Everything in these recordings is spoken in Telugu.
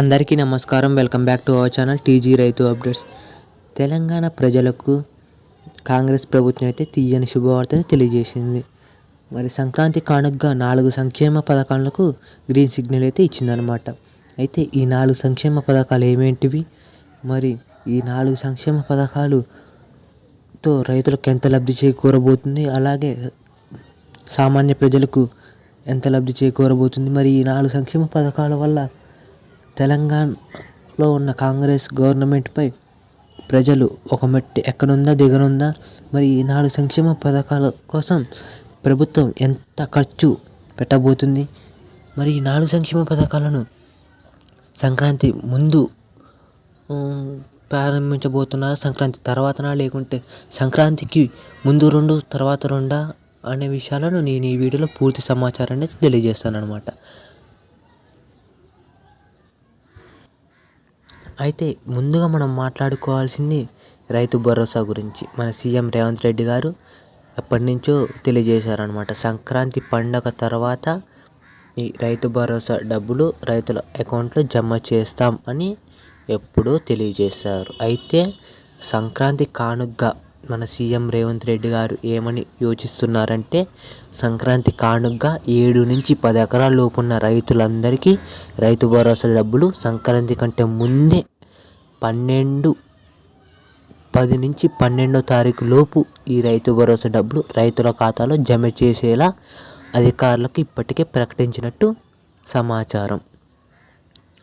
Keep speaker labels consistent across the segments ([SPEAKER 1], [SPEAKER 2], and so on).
[SPEAKER 1] అందరికీ నమస్కారం. Welcome back to our channel TG రైతు అప్డేట్స్. తెలంగాణ ప్రజలకు కాంగ్రెస్ ప్రభుత్వం అయితే తీయని శుభవార్తను తెలియజేసింది. మరి సంక్రాంతి కానుకగా నాలుగు సంక్షేమ పథకాలకు గ్రీన్ సిగ్నల్ అయితే ఇచ్చిందనమాట అయితే ఈ నాలుగు సంక్షేమ పథకాలు ఏమేంటివి? మరి ఈ నాలుగు సంక్షేమ పథకాలుతో రైతులకు ఎంత లబ్ధి చేకూరబోతుంది? అలాగే సామాన్య ప్రజలకు ఎంత లబ్ధి చేకూరబోతుంది? మరి ఈ నాలుగు సంక్షేమ పథకాల వల్ల తెలంగాణలో ఉన్న కాంగ్రెస్ గవర్నమెంట్పై ప్రజలు ఒక మట్టి ఎక్కనుందా దిగనుందా? మరి ఈ సంక్షేమ పథకాల కోసం ప్రభుత్వం ఎంత ఖర్చు పెట్టబోతుంది? మరి ఈ సంక్షేమ పథకాలను సంక్రాంతి ముందు ప్రారంభించబోతున్నారా సంక్రాంతి తర్వాతనా? లేకుంటే సంక్రాంతికి ముందు రెండు తర్వాత రెండా? అనే విషయాలను నేను ఈ వీడియోలో పూర్తి సమాచారాన్ని తెలియజేస్తాను అనమాట అయితే ముందుగా మనం మాట్లాడుకోవాల్సింది రైతు భరోసా గురించి. మన సీఎం రేవంత్ రెడ్డి గారు ఎప్పటి నుంచో తెలియజేశారనమాట సంక్రాంతి పండగ తర్వాత ఈ రైతు భరోసా డబ్బులు రైతుల అకౌంట్లో జమ చేస్తాం అని ఎప్పుడో తెలియజేశారు. అయితే సంక్రాంతి కానుగ్గా మన సీఎం రేవంత్ రెడ్డి గారు ఏమని యోచిస్తున్నారంటే సంక్రాంతి కానుగ్గా ఏడు నుంచి పది ఎకరాల లోపున్న రైతులందరికీ రైతు భరోసా డబ్బులు సంక్రాంతి కంటే ముందే పన్నెండు పది నుంచి పన్నెండో తారీఖు లోపు ఈ రైతు భరోసా డబ్బులు రైతుల ఖాతాలో జమ చేసేలా అధికారులకు ఇప్పటికే ప్రకటించినట్టు సమాచారం.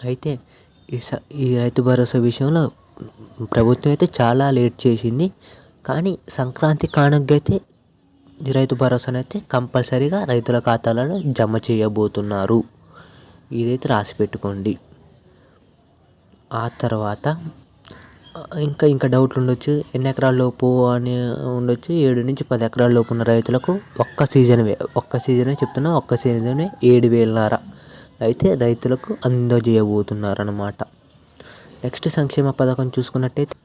[SPEAKER 1] అయితే ఈ స ఈ రైతు భరోసా విషయంలో ప్రభుత్వం అయితే చాలా లేట్ చేసింది. కానీ సంక్రాంతి కానుక అయితే ఈ రైతు భరోసాను అయితే కంపల్సరీగా రైతుల ఖాతాలలో జమ చేయబోతున్నారు. ఇదైతే రాసి పెట్టుకోండి. ఆ తర్వాత ఇంకా ఇంకా డౌట్లు ఉండొచ్చు. ఎన్ని ఎకరాల లోపు అని ఉండొచ్చు. ఏడు నుంచి పది ఎకరాల లోపు ఉన్న రైతులకు ఒక్క సీజన్వే ఒక్క సీజనే చెప్తున్నా ఒక్క సీజనే ఏడు వేలన్నర అయితే రైతులకు అందజేయబోతున్నారు అన్నమాట నెక్స్ట్ సంక్షేమ పథకం చూసుకున్నట్టయితే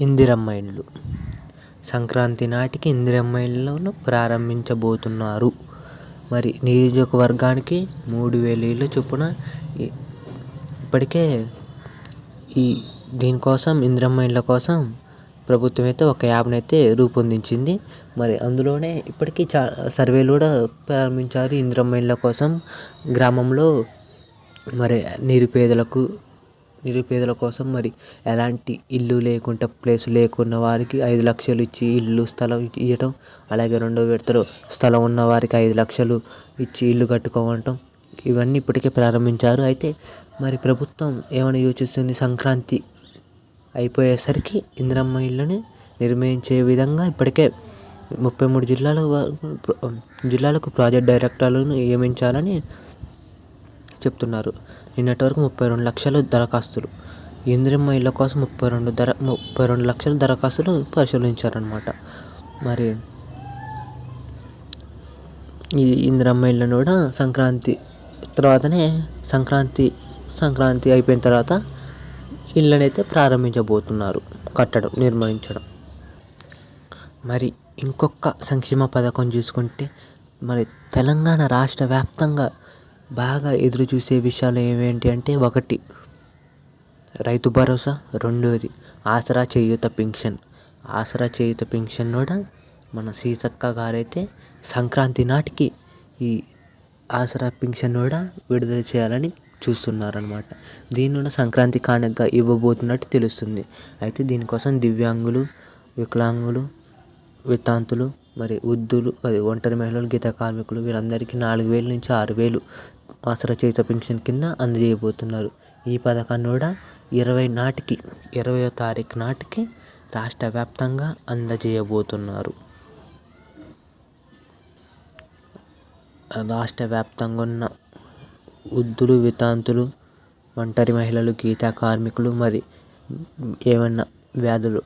[SPEAKER 1] ఇందిరమ్మ ఇళ్ళు. సంక్రాంతి నాటికి ఇందిరమ్మ ఇళ్ళను ప్రారంభించబోతున్నారు. మరి నియోజకవర్గానికి మూడు వేల ఇళ్ళు చొప్పున ఇప్పటికే ఈ దీనికోసం ఇందిరమ్మ ఇళ్ళ కోసం ప్రభుత్వం అయితే ఒక యాప్ని అయితే రూపొందించింది. మరి అందులోనే ఇప్పటికీ చా సర్వేలు కూడా ప్రారంభించారు. ఇందిరమ్మ ఇళ్ళ కోసం గ్రామంలో మరి నిరుపేదలకు నిరుపేదల కోసం మరి ఎలాంటి ఇల్లు లేకుండా ప్లేస్ లేకున్న వారికి ఐదు లక్షలు ఇచ్చి ఇల్లు స్థలం ఇవ్వటం అలాగే రెండో విడతలో స్థలం ఉన్న వారికి ఐదు లక్షలు ఇచ్చి ఇల్లు కట్టుకోవటం ఇవన్నీ ఇప్పటికే ప్రారంభించారు. అయితే మరి ప్రభుత్వం ఏమని యోచిస్తుంది? సంక్రాంతి అయిపోయేసరికి ఇందిరమ్మ ఇళ్ళని నిర్మించే విధంగా ఇప్పటికే ముప్పై మూడు జిల్లాల జిల్లాలకు ప్రాజెక్ట్ డైరెక్టర్లను నియమించాలని చెప్తున్నారు. నిన్నటి వరకు ముప్పై రెండు లక్షల దరఖాస్తులు. ఇందిరమ్మ ఇళ్ళ కోసం ముప్పై రెండు దర ముప్పై రెండు లక్షల దరఖాస్తులు పరిశీలించారనమాట మరి ఈ ఇందిరమ్మ ఇళ్ళను కూడా సంక్రాంతి తర్వాతనే సంక్రాంతి సంక్రాంతి అయిపోయిన తర్వాత ఇళ్ళనైతే ప్రారంభించబోతున్నారు. కట్టడం నిర్మించడం. మరి ఇంకొక సంక్షేమ పథకం చూసుకుంటే మరి తెలంగాణ రాష్ట్ర వ్యాప్తంగా బాగా ఎదురు చూసే విషయాలు ఏమేంటి అంటే ఒకటి రైతు భరోసా. రెండోది ఆసరా చేయూత పింఛన్. ఆసరా చేయూత పింఛన్ కూడా మన సీతక్క గారైతే సంక్రాంతి నాటికి ఈ ఆసరా పింఛన్ కూడా విడుదల చేయాలని చూస్తున్నారనమాట దీన్ని కూడా సంక్రాంతి కానుకగా ఇవ్వబోతున్నట్టు తెలుస్తుంది. అయితే దీనికోసం దివ్యాంగులు వికలాంగులు వితంతులు మరి వృద్ధులు అది ఒంటరి మహిళలు గీత కార్మికులు వీరందరికీ నాలుగు వేల నుంచి ఆరు వేలు ఆసరా చేత పింఛన్ కింద అందజేయబోతున్నారు. ఈ పథకాన్ని కూడా ఇరవై నాటికి ఇరవయో తారీఖు నాటికి రాష్ట్ర వ్యాప్తంగా అందజేయబోతున్నారు. రాష్ట్ర వ్యాప్తంగా ఉన్న వృద్ధులు వితంతులు ఒంటరి మహిళలు గీత కార్మికులు మరి ఏమైనా వ్యాధులు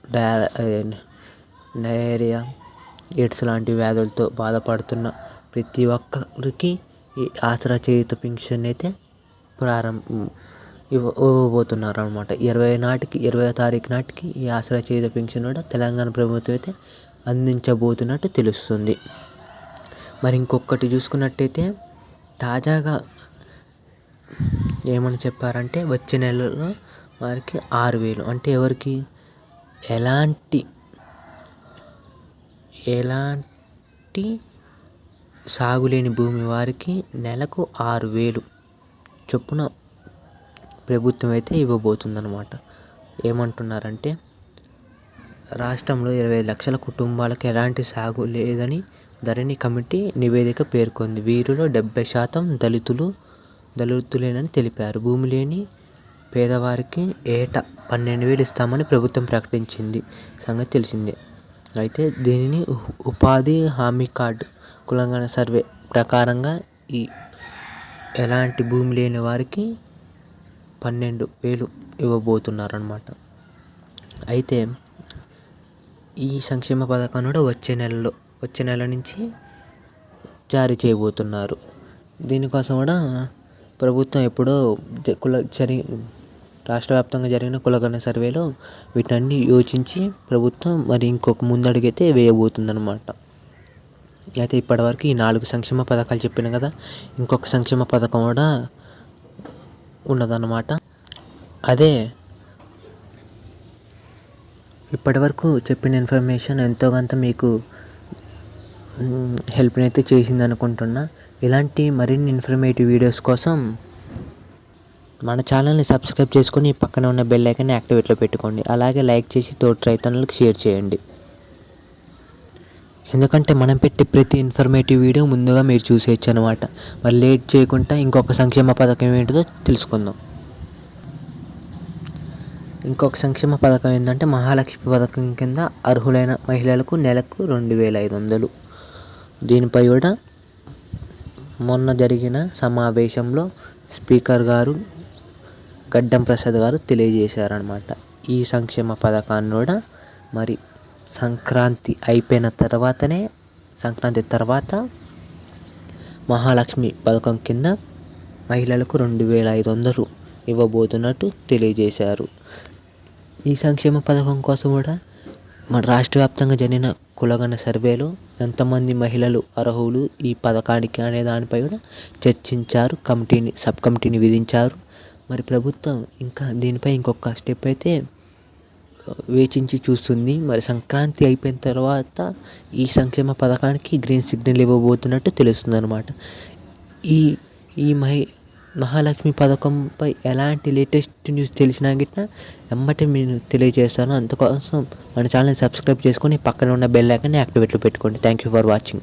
[SPEAKER 1] డయేరియా ఎయిడ్స్ లాంటి వ్యాధులతో బాధపడుతున్న ప్రతి ఒక్కరికి ఈ ఆసరా చేయూత పింఛన్ అయితే ప్రారంభ ఇవ్వ ఇవ్వబోతున్నారు అనమాట ఇరవై నాటికి ఇరవై తారీఖు నాటికి ఈ ఆసరా చేయూత పింఛన్ కూడా తెలంగాణ ప్రభుత్వం అయితే అందించబోతున్నట్టు తెలుస్తుంది. మరి ఇంకొకటి చూసుకున్నట్టయితే తాజాగా ఏమని చెప్పారంటే వచ్చే నెలలో వారికి ఆరు వేలు. అంటే ఎవరికి? ఎలాంటి ఎలాంటి సాగులేని భూమి వారికి నెలకు ఆరు వేలు చొప్పున ప్రభుత్వం అయితే ఇవ్వబోతుందన్నమాట. ఏమంటున్నారంటే రాష్ట్రంలో ఇరవై లక్షల కుటుంబాలకు ఎలాంటి సాగు లేదని ధరణి కమిటీ నివేదిక పేర్కొంది. వీరిలో డెబ్బై శాతం దళితులు దళితులేనని తెలిపారు. భూమి లేని పేదవారికి ఏటా పన్నెండు వేలు ఇస్తామని ప్రభుత్వం ప్రకటించింది. సంగతి తెలిసిందే. అయితే దీనిని ఉపాధి హామీ కార్డు కులంగాణ సర్వే ప్రకారంగా ఈ ఎలాంటి భూమి లేని వారికి పన్నెండు వేలు ఇవ్వబోతున్నారు అన్నమాట అయితే ఈ సంక్షేమ పథకం కూడా వచ్చే నెలలో వచ్చే నెల నుంచి జారీ చేయబోతున్నారు. దీనికోసం కూడా ప్రభుత్వం ఎప్పుడో కుల చరి రాష్ట్ర వ్యాప్తంగా జరిగిన కులగణ సర్వేలో వీటన్ని యోచించి ప్రభుత్వం మరి ఇంకొక ముందడుగైతే వేయబోతుందన్నమాట. అయితే ఇప్పటివరకు ఈ నాలుగు సంక్షేమ పథకాలు చెప్పాను కదా ఇంకొక సంక్షేమ పథకం కూడా ఉన్నదన్నమాట. అదే ఇప్పటివరకు చెప్పిన ఇన్ఫర్మేషన్ ఎంతో కొంత మీకు హెల్ప్ని అయితే చేసింది అనుకుంటున్నా ఇలాంటి మరిన్ని ఇన్ఫర్మేటివ్ వీడియోస్ కోసం మన ఛానల్ని సబ్స్క్రైబ్ చేసుకొని పక్కన ఉన్న బెల్ ఐకాన్ని యాక్టివేట్లో పెట్టుకోండి. అలాగే లైక్ చేసి తోటి రైతన్నులకు షేర్ చేయండి. ఎందుకంటే మనం పెట్టే ప్రతి ఇన్ఫర్మేటివ్ వీడియో ముందుగా మీరు చూసేయచ్చు అనమాట మరి లేట్ చేయకుండా ఇంకొక సంక్షేమ పథకం ఏంటిదో తెలుసుకుందాం. ఇంకొక సంక్షేమ పథకం ఏంటంటే మహాలక్ష్మి పథకం కింద అర్హులైన మహిళలకు నెలకు రెండు వేల ఐదు వందలు. దీనిపై కూడా మొన్న జరిగిన సమావేశంలో స్పీకర్ గారు గడ్డం ప్రసాద్ గారు తెలియజేశారనమాట ఈ సంక్షేమ పథకాన్ని కూడా మరి సంక్రాంతి అయిపోయిన తర్వాతనే సంక్రాంతి తర్వాత మహాలక్ష్మి పథకం కింద మహిళలకు రెండు వేల ఐదు వందలు ఇవ్వబోతున్నట్టు తెలియజేశారు. ఈ సంక్షేమ పథకం కోసం కూడా మన రాష్ట్ర వ్యాప్తంగా జరిగిన కులగణ సర్వేలో ఎంతమంది మహిళలు అర్హులు ఈ పథకానికి అనే దానిపై కూడా చర్చించారు. కమిటీని సబ్ కమిటీని విధించారు. మరి ప్రభుత్వం ఇంకా దీనిపై ఇంకొక స్టెప్ అయితే వేచించి చూస్తుంది. మరి సంక్రాంతి అయిపోయిన తర్వాత ఈ సంక్షేమ పథకానికి గ్రీన్ సిగ్నల్ ఇవ్వబోతున్నట్టు తెలుస్తుంది అనమాట ఈ ఈ మహి మహాలక్ష్మి పథకంపై ఎలాంటి లేటెస్ట్ న్యూస్ తెలిసినా గిట్ట వెంబటే నేను తెలియజేస్తాను. అందుకోసం మన ఛానల్ సబ్స్క్రైబ్ చేసుకొని పక్కన ఉన్న బెల్ ఐకాన్ని యాక్టివేట్లో పెట్టుకోండి. Thank you for watching